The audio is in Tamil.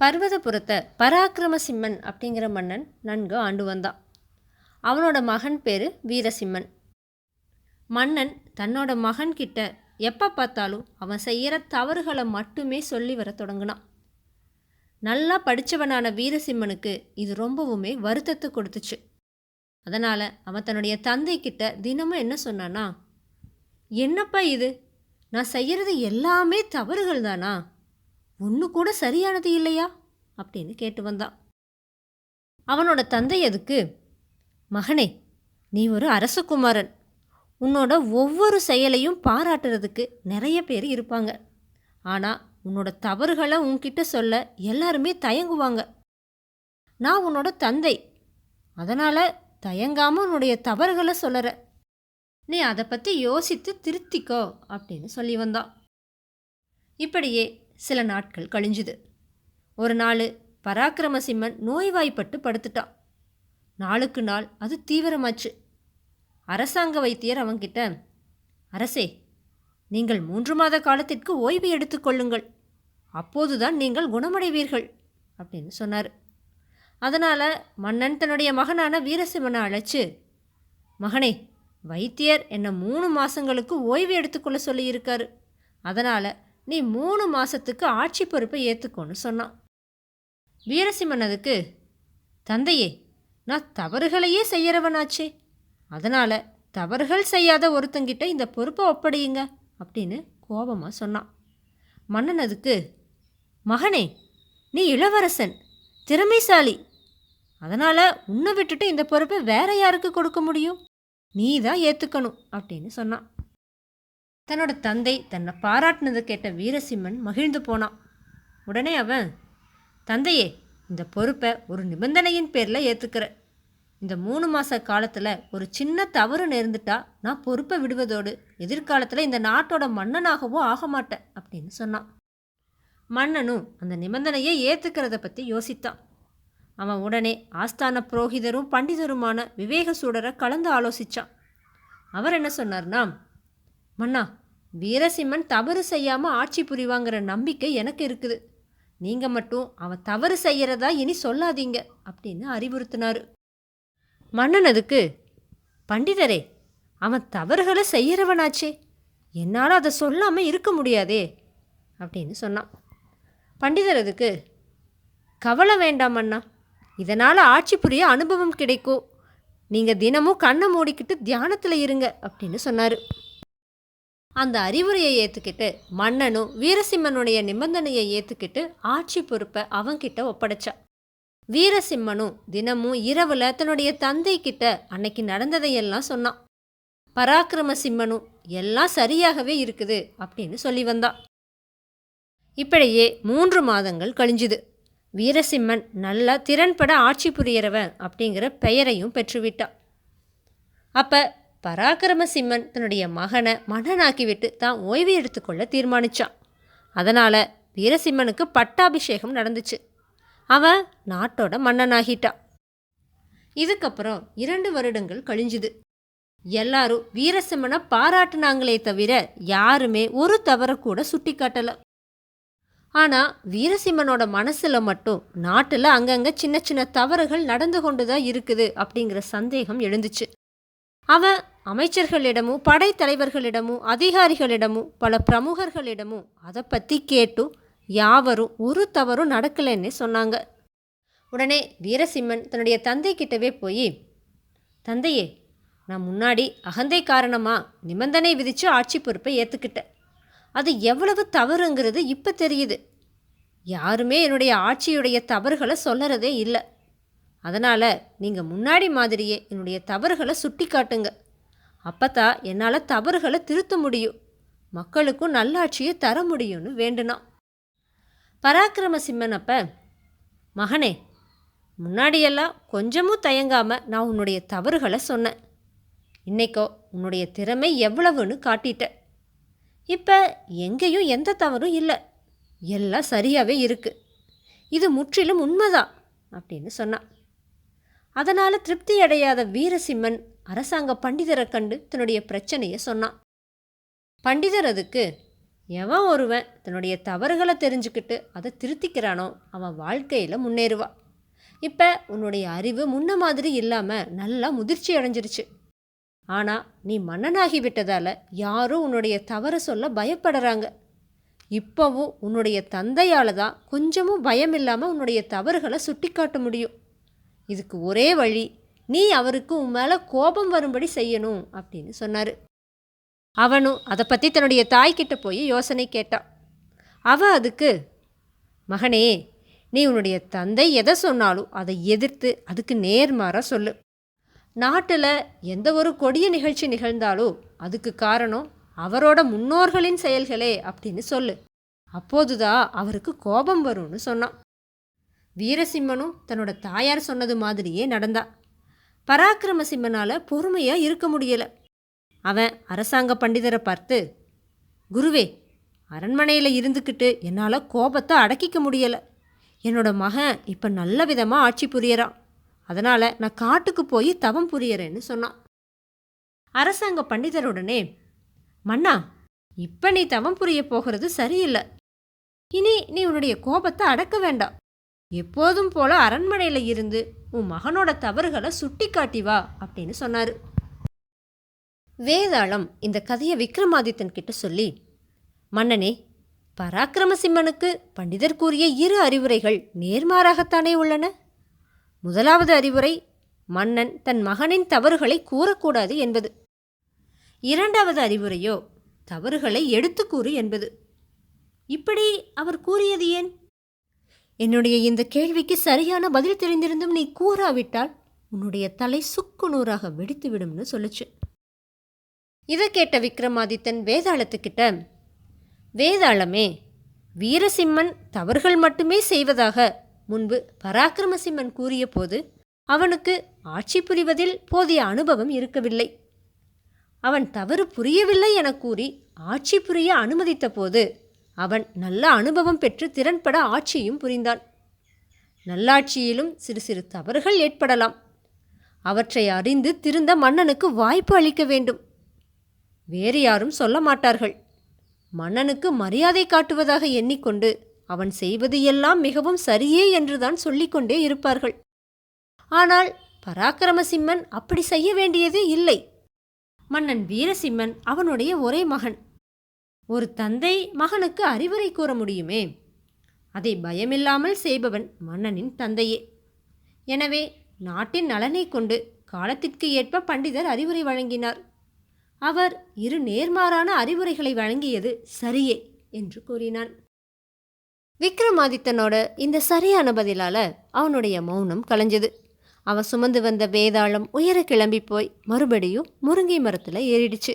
பர்வதபுரத்தை பராக்கிரமசிம்மன் அப்படிங்கிற மன்னன் நன்கு ஆண்டு வந்தான். அவனோட மகன் பேர் வீரசிம்மன். மன்னன் தன்னோட மகன்கிட்ட எப்போ பார்த்தாலும் அவன் செய்கிற தவறுகளை மட்டுமே சொல்லி வர தொடங்கினான். நல்லா படித்தவனான வீரசிம்மனுக்கு இது ரொம்பவுமே வருத்தத்தை கொடுத்துச்சு. அதனால் அவன் தன்னுடைய தந்தைக்கிட்ட தினமும் என்ன சொன்னானா என்னப்பா இது? நான் செய்கிறது எல்லாமே தவறுகள் தானா? ஒன்று கூட சரியானது இல்லையா? அப்படின்னு கேட்டு வந்தான் அவனோட தந்தை அதுக்கு மகனே நீ ஒரு அரசகுமாரன் உன்னோட ஒவ்வொரு செயலையும் பாராட்டுறதுக்கு நிறைய பேர் இருப்பாங்க. ஆனால் உன்னோட தவறுகளை உன்கிட்ட சொல்ல எல்லாருமே தயங்குவாங்க. நான் உன்னோட தந்தை. அதனால் தயங்காமல் உன்னுடைய தவறுகளை சொல்லற. நீ அதை பற்றி யோசித்து திருத்திக்கோ அப்படின்னு சொல்லி வந்தான் இப்படியே சில நாட்கள் கழிஞ்சுது. ஒரு நாள் பராக்கிரமசிம்மன் நோய்வாய்ப்பட்டு படுத்துட்டான். நாளுக்கு நாள் அது தீவிரமாச்சு. அரசாங்க வைத்தியர் அவங்கிட்ட அரசே நீங்கள் மூன்று மாத காலத்திற்கு ஓய்வு எடுத்துக்கொள்ளுங்கள் அப்போதுதான் நீங்கள் குணமடைவீர்கள் அப்படின்னு சொன்னார். அதனால் மன்னன் தன்னுடைய மகனான வீரசிம்மனை அழைச்சு மகனே வைத்தியர் என்னை மூணு மாதங்களுக்கு ஓய்வு எடுத்துக்கொள்ள சொல்லியிருக்காரு. அதனால் நீ மூணு மாதத்துக்கு ஆட்சி பொறுப்பை ஏற்றுக்கோன்னு சொன்னான். வீரசிம்மன் அதுக்கு தந்தையே நான் தவறுகளையே செய்யறவனாச்சே. அதனால் தவறுகள் செய்யாத ஒருத்தங்கிட்ட இந்த பொறுப்பை ஒப்படையுங்க அப்படின்னு கோபமாக சொன்னான். மன்னன் அதுக்கு மகனே நீ இளவரசன் திறமைசாலி. அதனால் உன்னை விட்டுட்டு இந்த பொறுப்பை வேற யாருக்கு கொடுக்க முடியும்? நீ தான் ஏற்றுக்கணும் அப்படின்னு சொன்னான். தன்னோட தந்தை தன்னை பாராட்டினதை கேட்ட வீரசிம்மன் மகிழ்ந்து போனான். உடனே அவன் தந்தையே இந்த பொறுப்பை ஒரு நிபந்தனையின் பேரில் ஏற்றுக்கிற இந்த மூணு மாத காலத்தில் ஒரு சின்ன தவறு நேர்ந்துட்டா நான் பொறுப்பை விடுவதோடு எதிர்காலத்தில் இந்த நாட்டோட மன்னனாகவோ ஆக மாட்டேன் அப்படின்னு சொன்னான். மன்னனும் அந்த நிபந்தனையை ஏற்றுக்கிறத பற்றி யோசித்தான். அவன் உடனே ஆஸ்தான புரோகிதரும் பண்டிதருமான விவேக சூடரை கலந்து ஆலோசித்தான் அவர் என்ன சொன்னார்னா மன்னா வீரசிம்மன் தவறு செய்யாமல் ஆட்சி புரிவாங்கிற நம்பிக்கை எனக்கு இருக்குது. நீங்கள் மட்டும் அவன் தவறு செய்கிறதா இனி சொல்லாதீங்க அப்படின்னு அறிவுறுத்தினார். மன்னன் அதுக்கு பண்டிதரே அவன் தவறுகளை செய்கிறவனாச்சே என்னால் அதை சொல்லாமல் இருக்க முடியாதே அப்படின்னு சொன்னான். பண்டிதர் அதுக்கு கவலை வேண்டாம் அண்ணா இதனால் ஆட்சி புரிய அனுபவம் கிடைக்கும். நீங்கள் தினமும் கண்ணை மூடிக்கிட்டு தியானத்தில் இருங்க அப்படின்னு சொன்னார். அந்த அறிவுரையை ஏற்றுக்கிட்டு மன்னனும் வீரசிம்மனுடைய நிபந்தனையை ஏற்றுக்கிட்டு ஆட்சி பொறுப்பை அவங்கிட்ட ஒப்படைச்சான் வீரசிம்மனும் தினமும் இரவில் தன்னுடைய தந்தை கிட்ட அன்னைக்கு நடந்ததையெல்லாம் சொன்னான். பராக்கிரம சிம்மனும் எல்லாம் சரியாகவே இருக்குது அப்படின்னு சொல்லி வந்தான் இப்படியே மூன்று மாதங்கள் கழிஞ்சுது. வீரசிம்மன் நல்லா திறன்பட ஆட்சி புரியறவன் அப்படிங்கிற பெயரையும் பெற்றுவிட்டான் அப்போ பராக்கிரமசிம்மன் தன்னுடைய மகனை மன்னனாக்கிவிட்டு தான் ஓய்வு எடுத்துக்கொள்ள தீர்மானித்தான் அதனால் வீரசிம்மனுக்கு பட்டாபிஷேகம் நடந்துச்சு. அவன் நாட்டோட மன்னனாகிட்டான். இதுக்கப்புறம் இரண்டு வருடங்கள் கழிஞ்சுது. எல்லாரும் வீரசிம்மனை பாராட்டுனாங்களே தவிர யாருமே ஒரு தவறை கூட சுட்டி காட்டலை ஆனால் வீரசிம்மனோட மனசில் மட்டும் நாட்டில் அங்கங்கே சின்ன சின்ன தவறுகள் நடந்து கொண்டு தான் இருக்குது அப்படிங்கிற சந்தேகம் எழுந்துச்சு. அவன் அமைச்சர்களிடமும் படைத்தலைவர்களிடமும் அதிகாரிகளிடமும் பல பிரமுகர்களிடமும் அதை பற்றி கேட்டும் யாவரும் ஒரு தவறும் நடக்கலைன்னு சொன்னாங்க. உடனே வீரசிம்மன் தன்னுடைய தந்தை கிட்டவே போய் தந்தையே நான் முன்னாடி அகந்தை காரணமாக நிபந்தனை விதித்து ஆட்சி பொறுப்பை ஏற்றுக்கிட்டேன் அது எவ்வளவு தவறுங்கிறது இப்போ தெரியுது. யாருமே என்னுடைய ஆட்சியுடைய தவறுகளை சொல்லறதே இல்லை. அதனால் நீங்கள் முன்னாடி மாதிரியே என்னுடைய தவறுகளை சுட்டி காட்டுங்க அப்போ தான் என்னால் தவறுகளை திருத்த முடியும் மக்களுக்கும் நல்லாட்சியை தர முடியும்னு வேண்டுனான். பராக்கிரம சிம்மன் மகனே முன்னாடியெல்லாம் கொஞ்சமும் தயங்காமல் நான் உன்னுடைய தவறுகளை சொன்னேன். இன்னைக்கோ உன்னுடைய திறமை எவ்வளவுன்னு காட்டிட்டேன். இப்போ எங்கேயும் எந்த தவறும் இல்லை. எல்லாம் சரியாகவே இருக்குது இது முற்றிலும் உண்மைதான் அப்படின்னு சொன்னான். அதனால் திருப்தி அடையாத வீரசிம்மன் அரசாங்க பண்டிதரை கண்டு தன்னுடைய பிரச்சனையை சொன்னான். பண்டிதர் அதுக்கு எவன் ஒருவன் தன்னுடைய தவறுகளை தெரிஞ்சுக்கிட்டு அதை திருத்திக்கிறானோ அவன் வாழ்க்கையில் முன்னேறுவா இப்போ உன்னுடைய அறிவு முன்ன மாதிரி இல்லாமல் நல்லா முதிர்ச்சி அடைஞ்சிருச்சு. ஆனால் நீ மன்னனாகி விட்டதால் யாரும் உன்னுடைய தவறை சொல்ல பயப்படுறாங்க. இப்போவும் உன்னுடைய தந்தையால் தான் கொஞ்சமும் பயம் இல்லாமல் உன்னுடைய தவறுகளை சுட்டி காட்ட முடியும். இதுக்கு ஒரே வழி நீ அவருக்கு உன் மேலே கோபம் வரும்படி செய்யணும் அப்படின்னு சொன்னார். அவனும் அதை பற்றி தன்னுடைய தாய்கிட்ட போய் யோசனை கேட்டான் அவ அதுக்கு மகனே நீ உன்னுடைய தந்தை எதை சொன்னாலும் அதை எதிர்த்து அதுக்கு நேர்மாறாக சொல்லு. நாட்டில் எந்த ஒரு கொடிய நிகழ்ச்சி நிகழ்ந்தாலும் அதுக்கு காரணம் அவரோட முன்னோர்களின் செயல்களே அப்படின்னு சொல்லு. அப்போதுதான் அவருக்கு கோபம் வரும்னு சொன்னான். வீரசிம்மனும் தன்னோட தாயார் சொன்னது மாதிரியே நடந்தா. பராக்கிரம சிம்மனால் பொறுமையாக இருக்க முடியலை. அவன் அரசாங்க பண்டிதரை பார்த்து குருவே அரண்மனையில் இருந்துக்கிட்டு என்னால் கோபத்தை அடக்கிக்க முடியலை. என்னோட மகன் இப்போ நல்ல விதமாக ஆட்சி புரியறான். அதனால் நான் காட்டுக்கு போய் தவம் புரியறேன்னு சொன்னான். அரசாங்க பண்டிதருடனே மன்னா இப்போ நீ தவம் புரிய போகிறது சரியில்லை. இனி நீ உன்னுடைய கோபத்தை அடக்க வேண்டாம். எப்போதும் போல அரண்மனையில் இருந்து உன் மகனோட தவறுகளை சுட்டி காட்டி வா அப்படின்னு சொன்னார். வேதாளம் இந்த கதையை விக்ரமாதித்தன் கிட்ட சொல்லி மன்னனே பராக்கிரமசிம்மனுக்கு பண்டிதர் கூறிய இரு அறிவுரைகள் நேர்மாறாகத்தானே உள்ளன? முதலாவது அறிவுரை மன்னன் தன் மகனின் தவறுகளை கூறக்கூடாது என்பது. இரண்டாவது அறிவுரையோ தவறுகளை எடுத்து கூறு என்பது. இப்படி அவர் கூறியது ஏன்? என்னுடைய இந்த கேள்விக்கு சரியான பதில் தெரிந்திருந்தும் நீ கூறாவிட்டால் உன்னுடைய தலை சுக்கு நூறாக வெடித்துவிடும்னு சொல்லுச்சு. இதை கேட்ட விக்ரமாதித்தன் வேதாளத்துக்கிட்ட வேதாளமே வீரசிம்மன் தவறுகள் மட்டுமே செய்வதாக முன்பு பராக்கிரமசிம்மன் கூறிய போது அவனுக்கு ஆட்சி புரிவதில் போதிய அனுபவம் இருக்கவில்லை. அவன் தவறு புரியவில்லை என கூறி ஆட்சி புரிய அனுமதித்த போது அவன் நல்ல அனுபவம் பெற்று திறன்பட ஆட்சியும் புரிந்தான். நல்லாட்சியிலும் சிறு சிறு தவறுகள் ஏற்படலாம். அவற்றை அறிந்து திருந்த மன்னனுக்கு வாய்ப்பு அளிக்க வேண்டும். வேறு யாரும் சொல்ல மாட்டார்கள். மன்னனுக்கு மரியாதை காட்டுவதாக எண்ணிக்கொண்டு அவன் செய்வது எல்லாம் மிகவும் சரியே என்றுதான் சொல்லிக்கொண்டே இருப்பார்கள். ஆனால் பராக்கிரமசிம்மன் அப்படி செய்ய வேண்டியதே இல்லை. மன்னன் வீரசிம்மன் அவனுடைய ஒரே மகன். ஒரு தந்தை மகனுக்கு அறிவுரை கூற முடியுமே? அதை பயமில்லாமல் செய்பவன் மன்னனின் தந்தையே. எனவே நாட்டின் நலனை கொண்டு காலத்திற்கு ஏற்ப பண்டிதர் அறிவுரை வழங்கினார். அவர் இரு நேர்மாறான அறிவுரைகளை வழங்கியது சரியே என்று கூறினான். விக்ரமாதித்தனோட இந்த சரியான பதிலால் அவனுடைய மௌனம் கலைஞ்சது. அவன் சுமந்து வந்த வேதாளம் உயர கிளம்பி போய் மறுபடியும் முருங்கை மரத்தில் ஏறிடுச்சு.